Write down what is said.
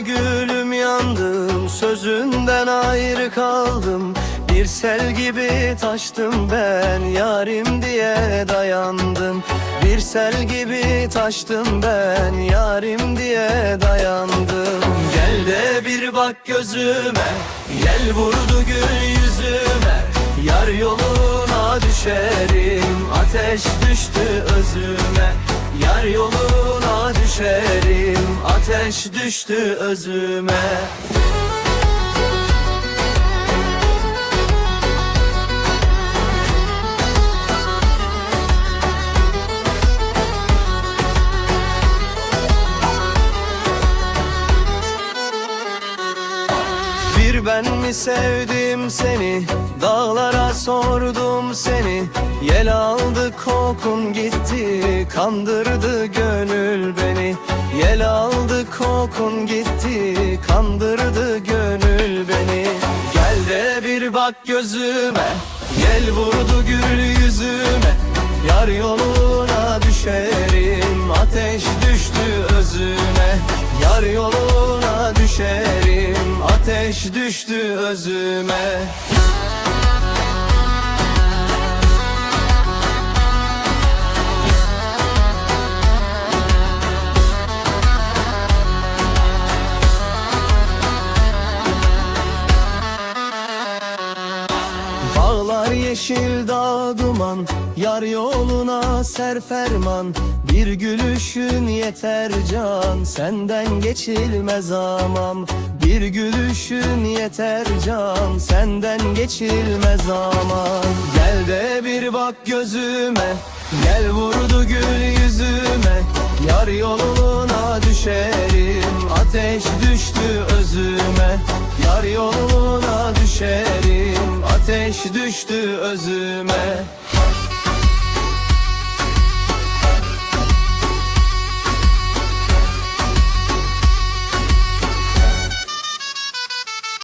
Gülüm yandım Sözünden ayrı kaldım. Bir sel gibi taştım ben Yarim diye dayandım. Bir sel gibi taştım ben Yarim diye dayandım. Gel de bir bak gözüme Gel vurdu gül yüzüme. Yar yoluna düşerim Ateş düştü özüme. Yar yoluna düşerim. Ateş düştü özüme. Bir ben mi sevdim seni? Dağlara sordum seni. Yel aldı kokun gitti Kandırdı gönül beni Yel aldı kokun gitti Kandırdı gönül beni. Gel de bir bak gözüme Gel vurdu gül yüzüme. Yar yoluna düşerim Ateş düştü özüme. Yar yoluna düşerim Ateş düştü özüme Bağlar yeşil dağ duman Yar yoluna serferman. Bir gülüşün yeter can Senden geçilmez amam. Bir gülüşün yeter can Senden geçilmez aman Gel de bir bak gözüme Gel vurdu gül yüzüme. Yar yoluna düşerim Ateş düştü özüme. Yar yoluna düşerim Ateş düştü özüme